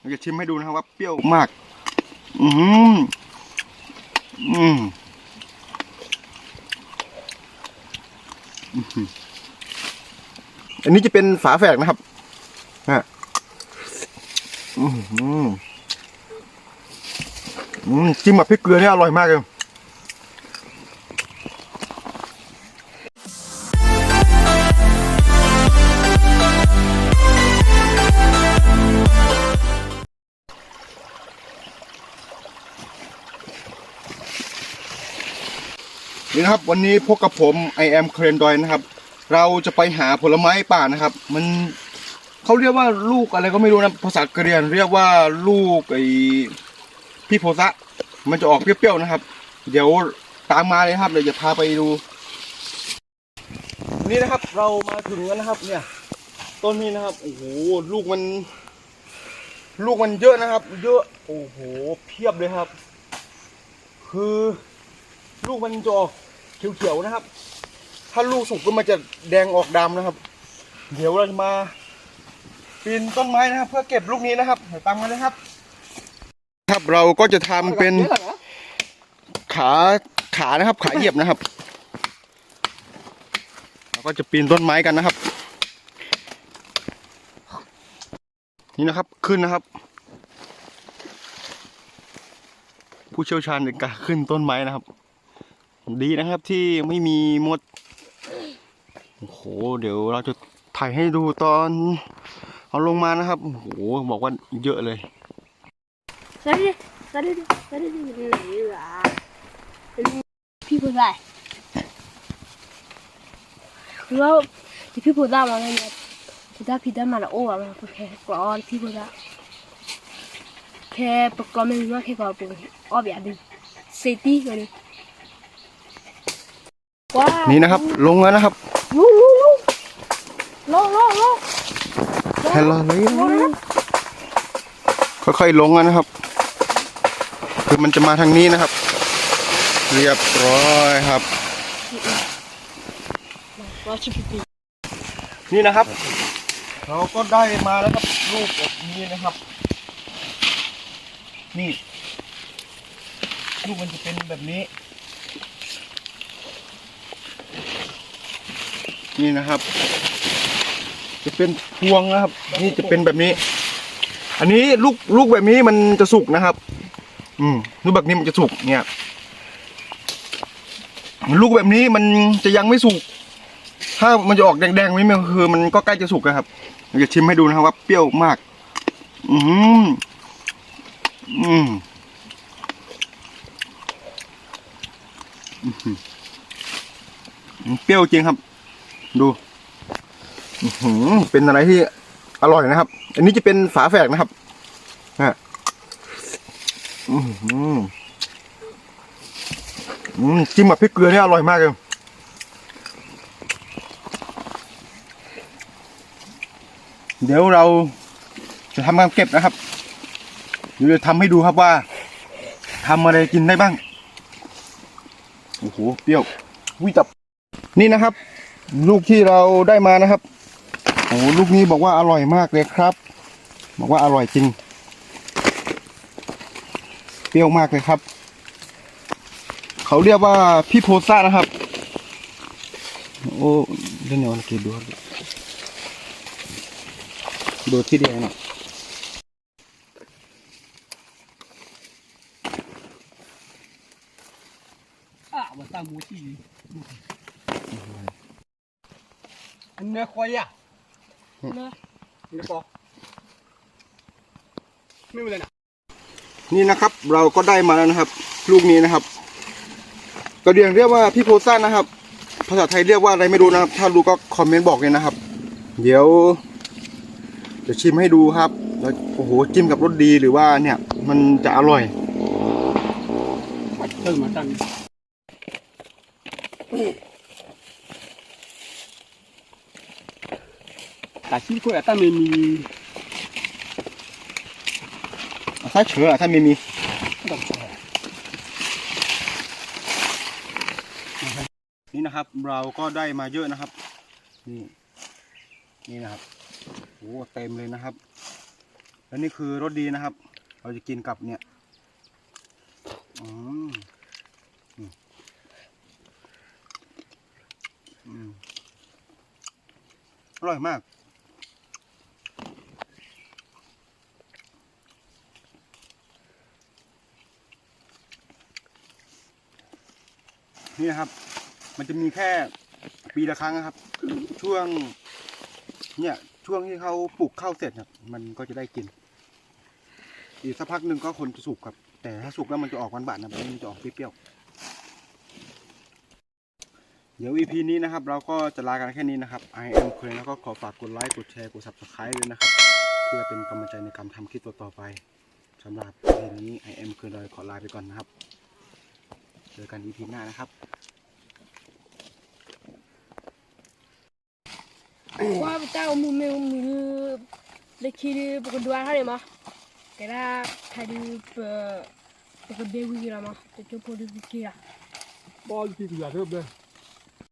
เราจะชิมให้ดูนะครับว่าเปรี้ยวมาก อืมอืมอืมอันนี้จะเป็นฝาแฝดนะครับฮะอืมอืมจิ้มกับพริกเกลือนี่อร่อยมากเลย นี่นะครับวันนี้พบกับผม I am c r a n d o y นะครับ เราจะไปหาผลไม้ป่านะครับ มันเขาเรียกว่าลูกอะไรก็ไม่รู้นะภาษากเหรียนเรียกว่าลูกไอพี่โพซะมันจะออกเปรี้ยวๆนะครับ เดี๋ยวตามมาเลยครับเดี๋ยวจะพาไปดู นี่นะครับเรามาถึงแล้วนะครับ เนี่ย ต้นนี้นะครับโอ้โหลูกมัน ลูกมันเยอะนะครับ เยอะโอ้โหเพียบเลยครับ คือ ลูกมันจะออกเขียวๆนะครับ ถ้าลูกสุกก็มันจะแดงออกดำนะครับ เดี๋ยวเราจะมาปีนต้นไม้นะครับ เพื่อเก็บลูกนี้นะครับเดี๋ยวตามมาเลยครับ ครับเราก็จะทำเป็นขาขานะครับ ขาเหยียบนะครับ เราก็จะปีนต้นไม้กันนะครับ นี่นะครับขึ้นนะครับ ผู้เชี่ยวชาญในการขึ้นต้นไม้นะครับ ดีนะครับที่ไม่มีมด โอ้โห เดี๋ยวเราจะถ่ายให้ดูตอน เอาลงมานะครับ โอ้โห บอกว่าเยอะเลยสวัสดีสวัสดีสวัสดีไหนล่ะพี่พูดได้คือว่าที่พี่พูดได้มาเนี่ยพี่ได้พี่ได้มาแล้วโอ้มาแค่กรอนพี่พูดได้แค่ประกอบไม่รู้ว่าแค่กรอนเป็นอ้อแบบดึงเซตี้กันเลย ว้านี่นะครับ ลงแล้วนะครับลุลุลุลงลงลงให้รอเลยลงนะค่อยๆลงแล้วนะครับ คือมันจะมาทางนี้นะครับ เรียบร้อยครับรอชิบปีนี่นะครับ เราก็ได้มาแล้วครับลูกแบบนี้นะครับ นี่ ลูกมันจะเป็นแบบนี้ นี่นะครับ จะเป็นพวงนะครับ นี่จะเป็นแบบนี้ อันนี้ลูกลูกแบบนี้มันจะสุกนะครับ อืมลูกแบบนี้มันจะสุกเนี่ย ลูกแบบนี้มันจะยังไม่สุก ถ้ามันจะออกแดงๆนี่มันคือ มันก็ใกล้จะสุกแล้วครับเราจะชิมให้ดูนะครับว่าเปรี้ยวมาก อืมอืมเปรี้ยวจริงครับ ดูหืเป็นอะไรที่อร่อยนะครับ อันนี้จะเป็นฝาแฝดนะครับฮะอืมจิ้มกับพริกเกลือเนี่ยอร่อยมากเลยเดี๋ยวเราจะทำการเก็บนะครับ เดี๋ยวจะทำให้ดูครับว่าทำอะไรกินได้บ้าง โอ้โห เปรี้ยววิจับ นี่นะครับ ลูกที่เราได้มานะครับโอ้ลูกนี้บอกว่าอร่อยมากเลยครับ บอกว่าอร่อยจริง เปรี้ยวมากเลยครับ เขาเรียกว่าพี่โพซ่านะครับ โอ้เดี๋ยวเราเก็บดูดูที่เดียวน่อยอะมันตั้งมูที่ อันเนื้อควายอะเนาะเนื้อปอไม่เป็นไรนะนี่นะครับเราก็ได้มาแล้วนะครับ ลูกนี้นะครับกระเดียงเรียกว่าพี่โพซ่านะครับ ภาษาไทยเรียกว่าอะไรไม่รู้นะครับ ถ้ารู้ก็คอมเมนต์บอกเลยนะครับ เดี๋ยวเดี๋ยวชิมให้ดูครับแล้วโอ้โหจิ้มกับรสดีหรือว่าเนี่ย มันจะอร่อยเออมาตั้ง แต่ที่คุยตั้งไม่มีถ้าเชื่อถ้าไม่มีนี่นะครับ เราก็ได้มาเยอะนะครับ นี่นี่นะครับโอ้เต็มเลยนะครับ แล้วนี่คือรสดีนะครับ เราจะกินกับเนี่ยอืมอืมอร่อยมาก นี่นะครับ มันจะมีแค่ปีละครั้งนะครับ ช่วง เนี่ยช่วงที่เขาปลูกข้าวเสร็จครับ มันก็จะได้กิน อีกสักพักหนึ่งก็คนจะสุกครับ แต่ถ้าสุกแล้วมันจะออกหวานๆนะมันจะออกเปรี้ยวๆเดี๋ยว EP นี้นะครับ เราก็จะลากันแค่นี้นะครับ I am เคยแล้วก็ขอฝากกดไลค์กดแชร์กด subscribe ด้วยนะครับ เพื่อเป็นกำลังใจในการทำคลิปต่อๆไปสำหรับเพลงนี้ I am เคยเลยขอลาไปก่อนนะครับ เจอกัน EP หน้านะครับ Qua tao mu mu mu le kiri buku dua hari mah. Kira tadi pe buku dewi kira mah. Itu pun dewi kira. บอลที่เหลือเริ่มเลย